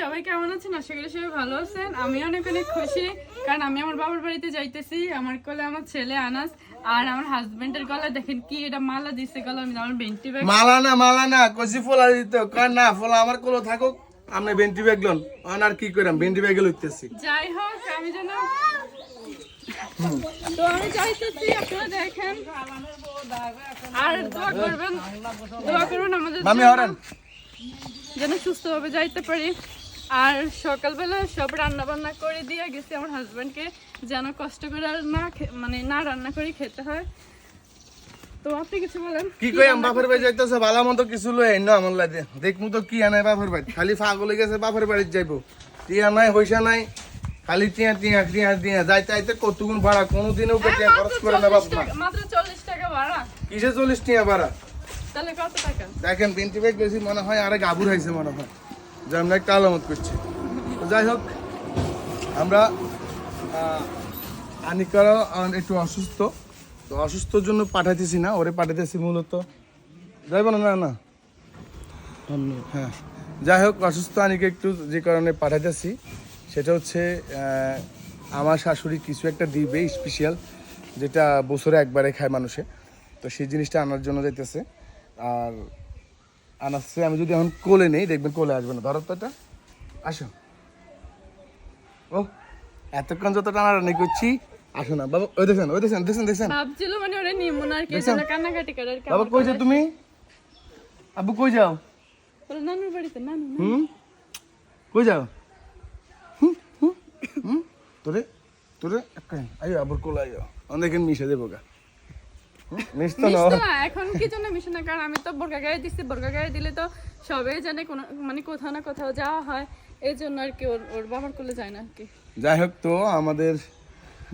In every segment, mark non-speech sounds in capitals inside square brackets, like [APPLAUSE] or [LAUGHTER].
সবাই কেমন আছেন? আশা করি সবাই ভালো আছেন। আমি অনেক অনেক খুশি কারণ আমি আমার বাবার বাড়িতে যাইতেছি। আমার কোলে আমার ছেলে আনাস আর আমার হাজবেন্ডের গলা দেখেন কি এটা মালা দিছে গলা আমি আমার বেন্টি ব্যাগ মালা না মালা না কষি ফোলা দিত কার না ফোলা আমার কোলো থাকুক আপনি ভেন্টি ব্যাগ লন। আর কি করাম ভেন্টি ব্যাগে লইতেছি। যাই হোক আমি যেন তো আমি চাইতেছি আপনারা দেখেন। আর দোয়া করবেন দোয়া করবেন আমাদের হরেন। যেন সুস্থভাবে যাইতে পারি। আর সকালবেলা সব রান্না বান্না করে দিয়ে গেছি আমার হাজবেন্ডকে যেন কষ্ট করে আর না মানে না রান্না করে খেতে হয়। তো আপনি কিছু বলেন কি কই আম বাপের বাড়ি যাইতেছে ভালো মতো কিছু লই আইন আমার লাগে। দেখমু তো কি আনাই বাপের বাড়ি। খালি ফাগলে গেছে বাপের বাড়ি যাইবো। টিয়া নাই নাই খালি টিয়া টিয়া টিয়া টিয়া। যাইতে আইতে কতগুণ ভাড়া কোনোদিনও কে টিয়া খরচ করে না বাপ না মাত্র টাকা ভাড়া। কিসে টিয়া ভাড়া? তাহলে কত টাকা? দেখেন ভেন্টি ব্যাগ বেশি মনে হয় আরে গাবুর হয়েছে মনে হয়। যে আমরা একটা আলামত করছি। যাই হোক আমরা আহ, আনিকারা একটু অসুস্থ। তো অসুস্থর জন্য পাঠাইতেছি না ওরে পাঠাইতেছি মূলত। যাইব না না। না হ্যাঁ। যাই হোক অসুস্থ আনিকে একটু যে কারণে পাঠাইতেছি সেটা হচ্ছে আমার শাশুড়ি কিছু একটা দিবে স্পেশাল যেটা বছরে একবারে খায় মানুষে। তো সেই জিনিসটা আনার জন্য যাইতেছে। আর আনাচ্ছে আমি যদি এখন কোলে নেই দেখবেন কোলে আসবে না। ধরো তো এটা। আসো। ও এতক্ষণ যত টানাটানি করছি আসো না। বাবা ওই দেখেন ওই দেখেন দেখছেন দেখছেন ভাবছিল মানে ওরা নিমন আর কি জন্য কান্নাকাটি করে আর বাবা কই যাও তুমি? আব্বু কই যাও? বলে নানুর বাড়িতে নানু হুম? কই যাও? হুম, হুম, তোরে তোরে আইও আবার কোলা আইও। অনেকেন মিশে দেবো গা। হুম, মিশতো না এখন কি জন্য মিশে না? কারণ আমি তো বোরকা গায়ে দিচ্ছি বোরকা গায়ে দিলে তো সবাই জানে কোনো মানে কোথাও না কোথাও যাওয়া হয়। এই জন্য আর কি ওর ওর বাবার কোলে যায় না আর কি। যাই হোক তো আমাদের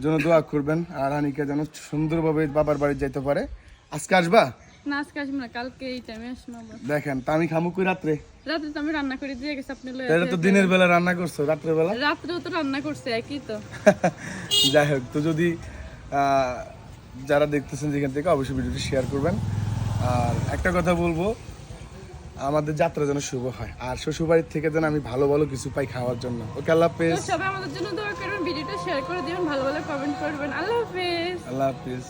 জন্য দোয়া করবেন আর আনিকা যেন সুন্দরভাবে বাবার বাড়ি যেতে পারে। আজকে আসবা? না আজকে আসব না কালকে এই টাইমে আসব দেখেন তা আমি খামু কই রাত্রে? রাতে তো আমি রান্না করে দিয়ে গেছি আপনি লয়ে তাহলে তো দিনের বেলা রান্না করছ রাত্রে বেলা? রাত্রেও তো রান্না করছে একই তো। [LAUGHS] যাই হোক তো যদি আহ, যারা দেখতেছেন যেখান থেকে অবশ্যই ভিডিওটি শেয়ার করবেন। আর একটা কথা বলব আমাদের যাত্রা যেন শুভ হয়। আর শ্বশুরবাড়ির থেকে যেন আমি ভালো ভালো কিছু পাই খাওয়ার জন্য। ওকে আল্লাহ হাফেজ। সবাই আমাদের জন্য দোয়া করবেন ভিডিওটা শেয়ার করে দিবেন ভালো ভালো কমেন্ট করবেন। আল্লাহ হাফেজ। আল্লাহ হাফেজ।